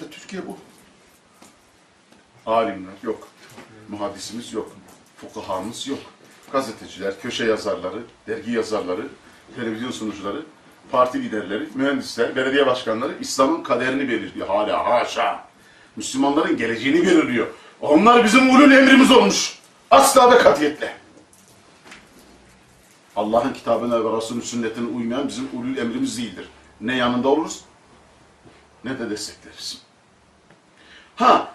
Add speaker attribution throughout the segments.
Speaker 1: İşte Türkiye bu. Alimler yok. Muhaddisimiz yok. Fukahamız yok. Gazeteciler, köşe yazarları, dergi yazarları, televizyon sunucuları, parti liderleri, mühendisler, belediye başkanları İslam'ın kaderini belirliyor. Hala haşa. Müslümanların geleceğini belirliyor. Onlar bizim ulul emrimiz olmuş. Asla ve katiyetle. Allah'ın kitabına ve Resulünün sünnetine uymayan bizim ulul emrimiz değildir. Ne yanında oluruz ne de destekleriz. Ha,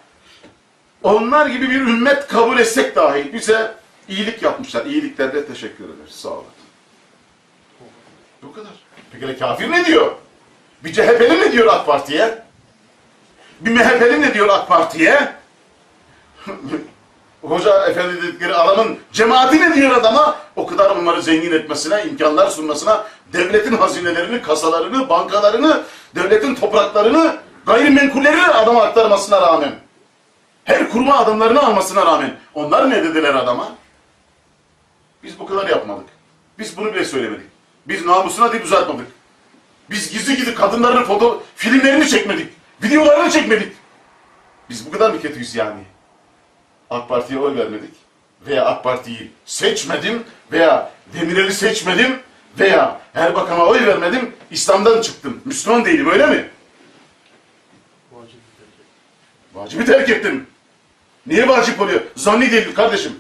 Speaker 1: onlar gibi bir ümmet kabul etsek dahi bize iyilik yapmışlar. İyiliklerle teşekkür ederiz. Sağ olun. Bu kadar. Peki kafir ne diyor? Bir CHP'li ne diyor AK Parti'ye? Bir MHP'li ne diyor AK Parti'ye? Hoca efendi dedikleri adamın cemaati ne diyor adama? O kadar onları zengin etmesine, imkanlar sunmasına, devletin hazinelerini, kasalarını, bankalarını, devletin topraklarını, gayrimenkulleri adama aktarmasına rağmen, her kuruma adamlarını almasına rağmen, onlar ne dediler adama? Biz bu kadar yapmadık. Biz bunu bile söylemedik. Biz namusuna deyip uzatmadık. Biz gizli gizli kadınların foto, filmlerini çekmedik. Videolarını çekmedik. Biz bu kadar mı kötüyüz yani? AK Parti'ye oy vermedik veya AK Parti'yi seçmedim veya Demirel'i seçmedim veya Erbakan'a oy vermedim, İslam'dan çıktım. Müslüman değilim öyle mi? Vacibi terk ettim. Niye vacip oluyor? Zanni delil kardeşim.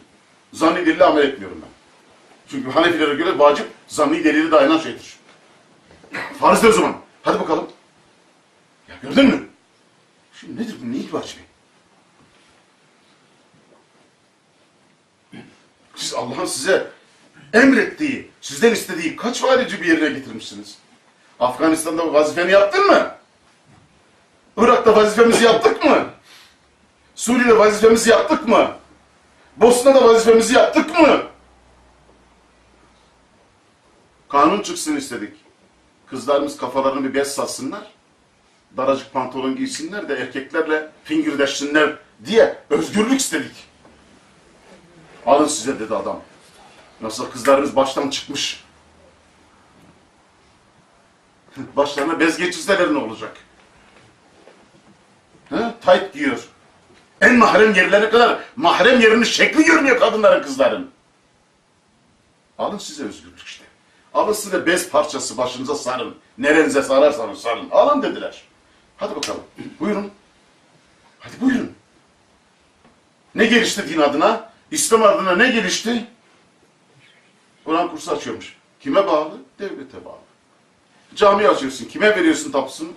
Speaker 1: Zanni delille amel etmiyorum ben. Çünkü Hanefilere göre vacip zanni delili dayanan şeydir. Farz de o zaman. Hadi bakalım. Ya gördün mü? Şimdi nedir bu? Neyin vacibi? Siz Allah'ın size emrettiği, sizden istediği kaç varici bir yerine getirmişsiniz? Afganistan'da vazifeni yaptın mı? Irak'ta vazifemizi yaptık mı? Suriye'de vazifemizi yaptık mı? Bosna'da vazifemizi yaptık mı? Kanun çıksın istedik. Kızlarımız kafalarını bir bez satsınlar. Daracık pantolon giysinler de erkeklerle fingirdeşsinler diye özgürlük istedik. Alın size dedi adam. Nasıl kızlarımız baştan çıkmış. Başlarına bez geçirseler ne olacak? He? Tayt giyiyor. En mahrem yerlerine kadar mahrem yerinin şekli görünüyor kadınların kızların. Alın size özgürlük işte. Alın size bez parçası başınıza sarın. Nerenize sararsanız sarın. Alın dediler. Hadi bakalım. Buyurun. Hadi buyurun. Ne gelişti din adına? İslam adına ne gelişti? Kur'an kursu açıyormuş. Kime bağlı? Devlete bağlı. Cami açıyorsun. Kime veriyorsun tapusunu?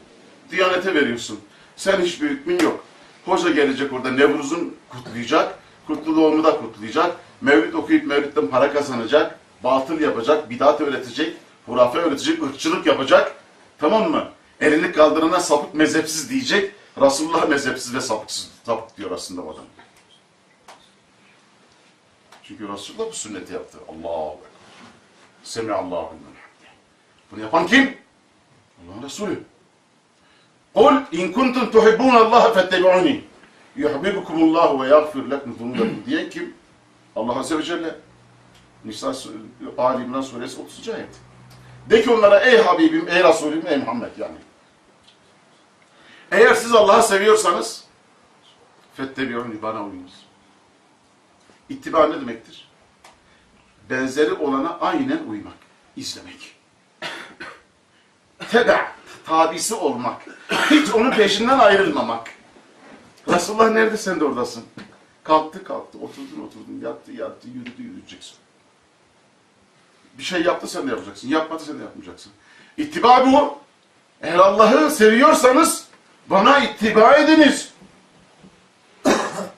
Speaker 1: Diyanete veriyorsun. Sen hiçbir hükmün yok. Hoca gelecek orada Nevruz'un kutlayacak. Kutlu doğumu da kutlayacak. Mevlid okuyup mevlitten para kazanacak. Batıl yapacak. Bidat öğretecek. Hurafe öğretecek. ırkçılık yapacak. Tamam mı? Elini kaldırana sapık mezhepsiz diyecek. Resulullah mezhepsiz ve sapıksız. Sapık diyor aslında o adam. Çünkü Resulullah bu sünneti yaptı. Allahu Ekber. Semihallahu. Bunu yapan kim? Allah'ın Resulü. Kul in kuntum tuhibbun Allah fettebi'uni. Yuhibbukumullahu ve yaghfir lekum zunubakum diyen kim? Allah Azze ve Celle. Nisa Ali İmran suresi 30. ayet. De ki onlara ey Habibim, ey Resulüm, ey Muhammed yani. Eğer siz Allah'ı seviyorsanız fettebi'uni bana uyunuz. İttiba ne demektir? Benzeri olana aynen uymak, izlemek. Tebe, tabisi olmak. Hiç onun peşinden ayrılmamak. Resulullah nerede sen de oradasın. Kalktı kalktı, oturdun oturdun, yattı yattı, yürüdü yürüyeceksin. Bir şey yaptı sen de yapacaksın, yapmadı sen de yapmayacaksın. İttiba bu. Eğer Allah'ı seviyorsanız bana ittiba ediniz.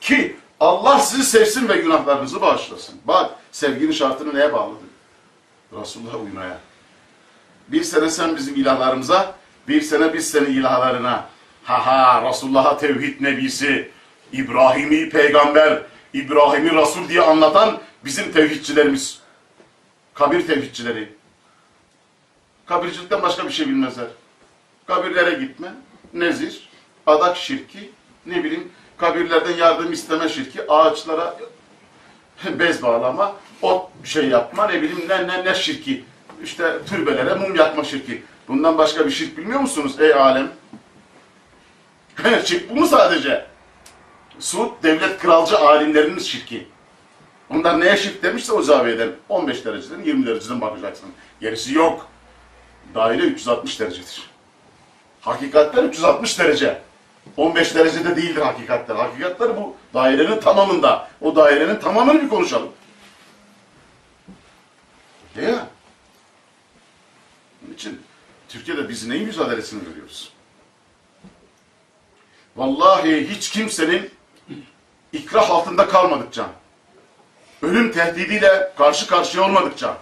Speaker 1: Ki Allah sizi sevsin ve günahlarınızı bağışlasın. Bak sevginin şartını neye bağladı? Resulullah'a uymaya. Bir sene sen bizim ilahlarımıza, bir sene biz senin ilahlarına. Ha ha Resulullah'a tevhid nebisi, İbrahim'i peygamber, İbrahim'i Resul diye anlatan bizim tevhidçilerimiz. Kabir tevhidçileri. Kabircilikten başka bir şey bilmezler. Kabirlere gitme, nezir, adak şirki, ne bileyim kabirlerden yardım isteme şirki, ağaçlara bez bağlama, ot şey yapma, ne bileyim ne ne ne şirki. İşte türbelere mum yakma şirki. Bundan başka bir şirk bilmiyor musunuz ey alem? Şirk bu mu sadece? Suud devlet kralcı alimlerinin şirki. Onlar neye şirk demişse o zaviyeden 15 dereceden 20 dereceden bakacaksın. Gerisi yok. Daire 360 derecedir. Hakikatler 360 derece. 15 derecede değildir hakikatler. Hakikatler bu dairenin tamamında. O dairenin tamamını bir konuşalım. Mi? Onun için Türkiye'de biz neyin mücadelesini görüyoruz? Vallahi hiç kimsenin ikrah altında kalmadıkça, ölüm tehdidiyle karşı karşıya olmadıkça,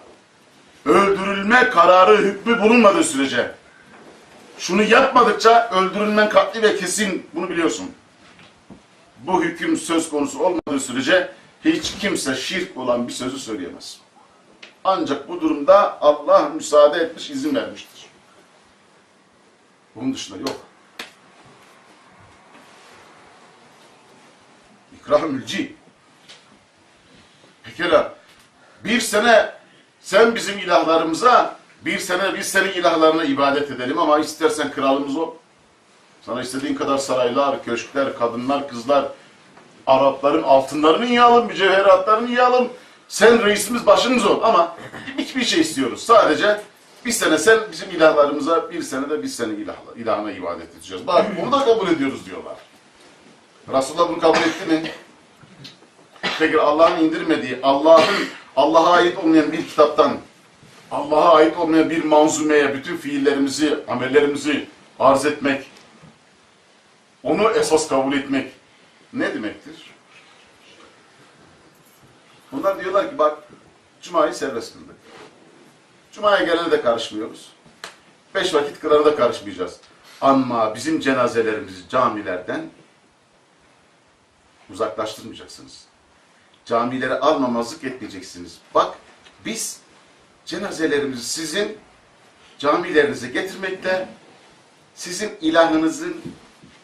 Speaker 1: öldürülme kararı hükmü bulunmadığı sürece, şunu yapmadıkça öldürülmen katli ve kesin, bunu biliyorsun. Bu hüküm söz konusu olmadığı sürece hiç kimse şirk olan bir sözü söyleyemez. Ancak bu durumda Allah müsaade etmiş, izin vermiştir. Bunun dışında yok. İkrah mülci. Pekala. Bir sene sen bizim ilahlarımıza, bir sene biz senin ilahlarına ibadet edelim ama istersen kralımız ol. Sana istediğin kadar saraylar, köşkler, kadınlar, kızlar, Arapların altınlarını yiyalım, mücevheratlarını yiyalım. Sen reisimiz başımız ol ama hiçbir şey istiyoruz. Sadece bir sene sen bizim ilahlarımıza, bir sene de biz senin ilahla, ilahına ibadet edeceğiz. Bak bunu da kabul ediyoruz diyorlar. Resulullah bunu kabul etti mi? Peki Allah'ın indirmediği, Allah'ın Allah'a ait olmayan bir kitaptan, Allah'a ait olmayan bir manzumeye bütün fiillerimizi, amellerimizi arz etmek, onu esas kabul etmek ne demektir? Bunlar diyorlar ki bak, Cuma'yı serbest kıldık. Cuma'ya gelene de karışmıyoruz. Beş vakit kılana da karışmayacağız. Ama bizim cenazelerimizi camilerden uzaklaştırmayacaksınız. Camilere almamazlık etmeyeceksiniz. Bak biz cenazelerimizi sizin camilerinize getirmekle sizin ilahınızın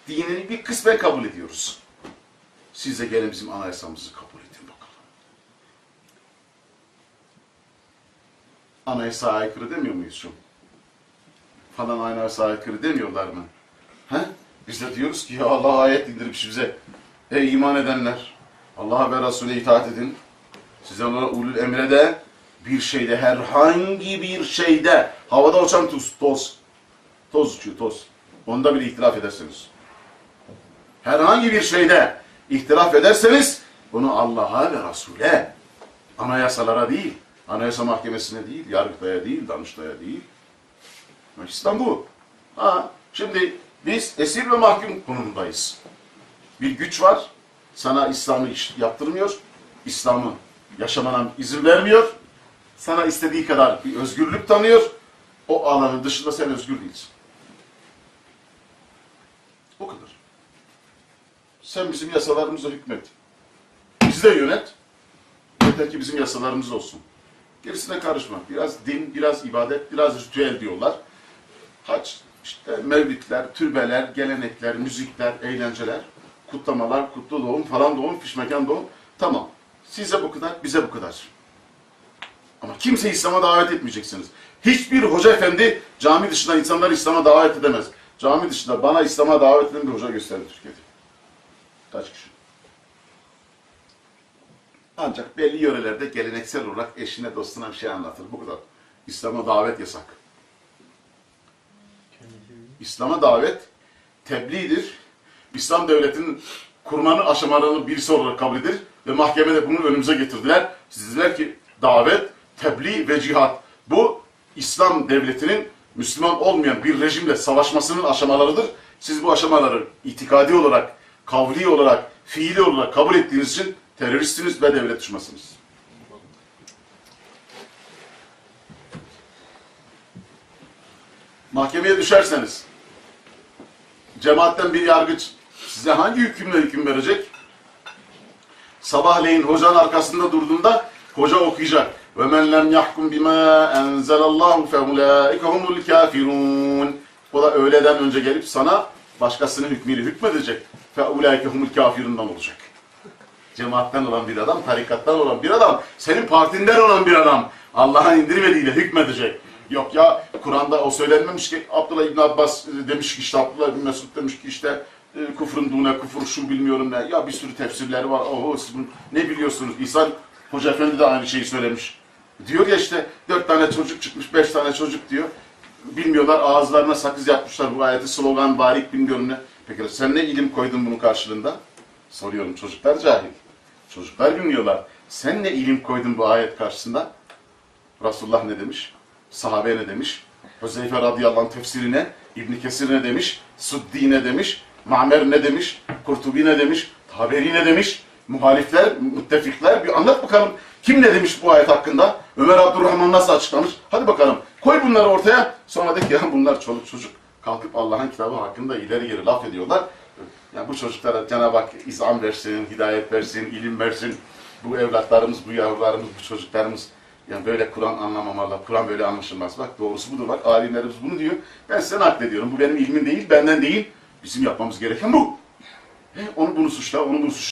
Speaker 1: dinini bir kısmen kabul ediyoruz. Siz de gelin bizim anayasamızı kabul edin bakalım. Anayasaya aykırı demiyor muyuz şu? Falan anayasaya aykırı demiyorlar mı? He? Biz de diyoruz ki ya Allah ayet indirmiş bize. Ey iman edenler! Allah'a ve Resul'e itaat edin. Size ona ulul emre de bir şeyde, herhangi bir şeyde, havada uçan tuz, toz, toz uçuyor, toz. Onda bile ihtilaf ederseniz. Herhangi bir şeyde ihtilaf ederseniz, bunu Allah'a ve Resul'e, anayasalara değil, anayasa mahkemesine değil, yargıtaya değil, danıştaya değil. İslam bu. Ha, şimdi biz esir ve mahkum konumundayız. Bir güç var, sana İslam'ı yaptırmıyor, İslam'ı yaşamana izin vermiyor, sana istediği kadar bir özgürlük tanıyor, o alanın dışında sen özgür değilsin. O kadar. Sen bizim yasalarımıza hükmet. Bizi de yönet. Yeter ki bizim yasalarımız olsun. Gerisine karışma. Biraz din, biraz ibadet, biraz ritüel diyorlar. Haç, işte mevlitler, türbeler, gelenekler, müzikler, eğlenceler, kutlamalar, kutlu doğum, falan doğum, fişmekan doğum. Tamam. Size bu kadar, bize bu kadar. Ama kimse İslam'a davet etmeyeceksiniz. Hiçbir hoca efendi cami dışında insanları İslam'a davet edemez. Cami dışında bana İslam'a davet eden bir hoca gösterdi Türkiye'de. Kaç kişi? Ancak belli yörelerde geleneksel olarak eşine dostuna bir şey anlatır. Bu kadar. İslam'a davet yasak. İslam'a davet tebliğdir. İslam devletinin kurmanın aşamalarının birisi olarak kabul edilir ve mahkemede bunu önümüze getirdiler. Siz dediler ki davet, tebliğ ve cihat. Bu İslam devletinin Müslüman olmayan bir rejimle savaşmasının aşamalarıdır. Siz bu aşamaları itikadi olarak, kavli olarak, fiili olarak kabul ettiğiniz için teröristsiniz ve devlet düşmanısınız. Mahkemeye düşerseniz, cemaatten bir yargıç size hangi hükümle hüküm verecek? Sabahleyin hocanın arkasında durduğunda hoca okuyacak. Men lem yahkum bima enzelallahu fe ulaike humul kafirun. O da öğleden önce gelip sana başkasının hükmüyle hükmedecek. Ulaike humul kafirundan olacak. Cemaatten olan bir adam, tarikattan olan bir adam, senin partinden olan bir adam Allah'ın indirmediğiyle hükmedecek. Yok ya Kur'an'da o söylenmemiş ki Abdullah İbn Abbas demiş ki işte Abdullah İbn Mesud demiş ki işte e, kufrun dune kufur şu bilmiyorum ne. Ya bir sürü tefsirleri var. Oho siz bunu ne biliyorsunuz? İsa Hoca Efendi de aynı şeyi söylemiş. Diyor ya işte dört tane çocuk çıkmış, beş tane çocuk diyor. Bilmiyorlar ağızlarına sakız yapmışlar bu ayeti slogan, barik bilmiyorum ne. Peki sen ne ilim koydun bunun karşılığında? Soruyorum çocuklar cahil. Çocuklar bilmiyorlar. Sen ne ilim koydun bu ayet karşısında? Resulullah ne demiş? Sahabe ne demiş? Huzeyfe radıyallahu anh tefsiri ne? İbn Kesir ne demiş? Suddi ne demiş? Ma'mer ne demiş? Kurtubi ne demiş? Taberi ne demiş? Muhalifler, müttefikler bir anlat bakalım. Kim ne demiş bu ayet hakkında? Ömer Abdurrahman nasıl açıklamış? Hadi bakalım. Koy bunları ortaya. Sonra de ki ya bunlar çoluk çocuk. Kalkıp Allah'ın kitabı hakkında ileri geri laf ediyorlar. Ya bu çocuklara Cenab-ı Hak izan versin, hidayet versin, ilim versin. Bu evlatlarımız, bu yavrularımız, bu çocuklarımız yani böyle Kur'an anlamamalı, Kur'an böyle anlaşılmaz. Bak doğrusu budur. Bak alimlerimiz bunu diyor. Ben size naklediyorum. Bu benim ilmim değil, benden değil. Bizim yapmamız gereken bu. He, onu bunu suçla, onu bunu suçla.